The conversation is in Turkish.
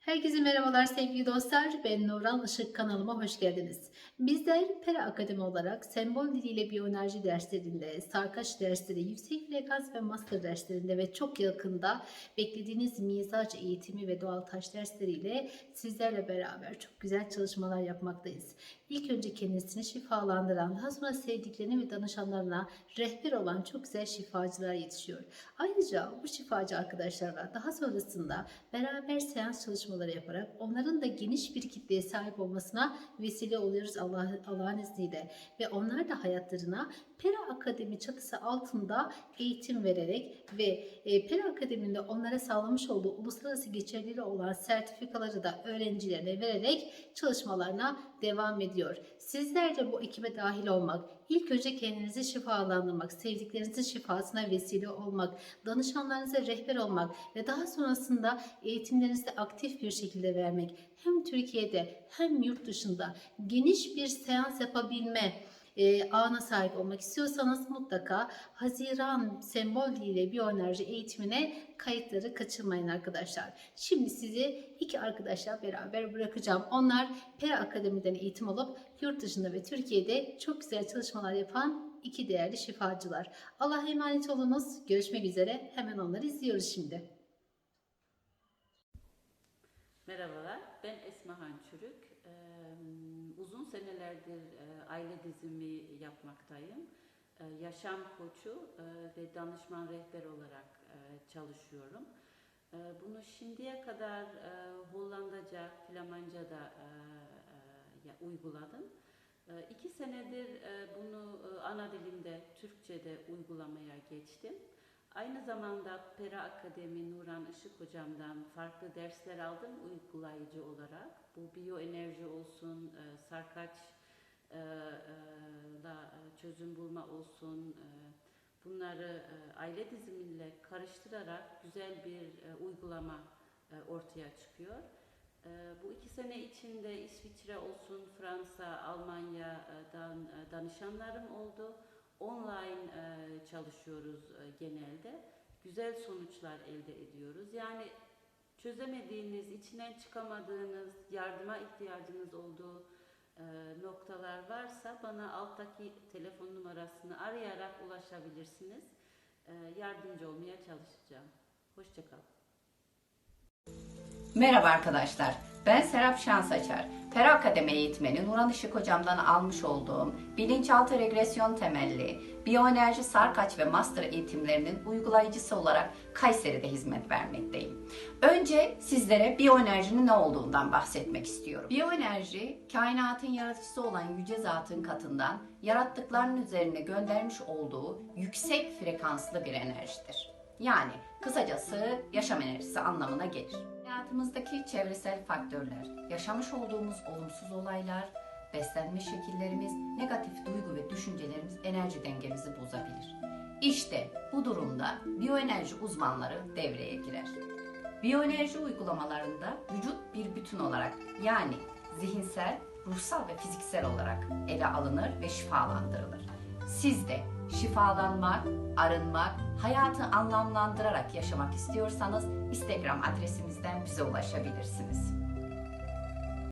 Herkese merhabalar sevgili dostlar. Ben Nuran Işık kanalıma hoş geldiniz. Bizler Pera Akademi olarak sembol diliyle biyoenerji derslerinde, sarkaç dersleri, yüksek frekans ve master derslerinde ve çok yakında beklediğiniz mizaç eğitimi ve doğal taş dersleriyle sizlerle beraber çok güzel çalışmalar yapmaktayız. İlk önce kendisini şifalandıran, daha sonra sevdiklerine ve danışanlarına rehber olan çok güzel şifacılar yetişiyor. Ayrıca bu şifacı arkadaşlarla daha sonrasında beraber seans çalışmaları yaparak onların da geniş bir kitleye sahip olmasına vesile oluyoruz Allah, Allah'ın izniyle. Ve onlar da hayatlarına Pera Akademi çatısı altında eğitim vererek ve e, Pera Akademi'nde onlara sağlamış olduğu uluslararası geçerliliği olan sertifikaları da öğrencilerine vererek çalışmalarına devam ediyor. Sizler de bu ekibe dahil olmak, ilk önce kendinizi şifalandırmak, sevdiklerinizin şifasına vesile olmak, danışanlarınıza rehber olmak ve daha sonrasında eğitimlerinizi aktif bir şekilde vermek hem Türkiye'de hem yurt dışında geniş bir seans yapabilme e, ağına sahip olmak istiyorsanız mutlaka Haziran sembol diliyle biyoenerji eğitimine kayıtları kaçırmayın arkadaşlar. Şimdi sizi iki arkadaşla beraber bırakacağım. Onlar Pera Akademi'den eğitim alıp yurt dışında ve Türkiye'de çok güzel çalışmalar yapan iki değerli şifacılar. Allah'a emanet olunuz. Görüşmek üzere. Hemen onları izliyoruz şimdi. Merhabalar, ben Esmahan Çürük. Ee, senelerdir e, aile dizimi yapmaktayım. Ee, yaşam koçu e, ve danışman rehber olarak e, çalışıyorum. Ee, bunu şimdiye kadar e, Hollandaca, Flamanca e, e, uyguladım. E, iki senedir e, bunu e, ana dilimde, Türkçe'de uygulamaya geçtim. Aynı zamanda Pera Akademi Nuran Işık hocamdan farklı dersler aldım uygulayıcı olarak. Bu biyoenerji olsun, e, sarkaç e, e, e, çözüm bulma olsun, bunları aile dizimiyle karıştırarak güzel bir uygulama ortaya çıkıyor. Bu iki sene içinde İsviçre olsun, Fransa, Almanya'dan danışanlarım oldu online e, çalışıyoruz e, genelde. Güzel sonuçlar elde ediyoruz. Yani çözemediğiniz, içinden çıkamadığınız, yardıma ihtiyacınız olduğu e, noktalar varsa bana alttaki telefon numarasını arayarak ulaşabilirsiniz. E, yardımcı olmaya çalışacağım. Hoşçakalın. Merhaba arkadaşlar, ben Serap Şansaçar. Pera Akademi eğitmeni Nuran Işık hocamdan almış olduğum bilinçaltı regresyon temelli biyoenerji sarkaç ve master eğitimlerinin uygulayıcısı olarak Kayseri'de hizmet vermekteyim. Önce sizlere biyoenerjinin ne olduğundan bahsetmek istiyorum. Biyoenerji, kainatın yaratıcısı olan yüce zatın katından yarattıklarının üzerine göndermiş olduğu yüksek frekanslı bir enerjidir. Yani kısacası yaşam enerjisi anlamına gelir. Hayatımızdaki çevresel faktörler, yaşamış olduğumuz olumsuz olaylar, beslenme şekillerimiz, negatif duygu ve düşüncelerimiz enerji dengemizi bozabilir. İşte bu durumda biyoenerji uzmanları devreye girer. Biyoenerji uygulamalarında vücut bir bütün olarak yani zihinsel, ruhsal ve fiziksel olarak ele alınır ve şifalandırılır. Siz de şifalanmak, arınmak, hayatı anlamlandırarak yaşamak istiyorsanız Instagram adresimizden bize ulaşabilirsiniz.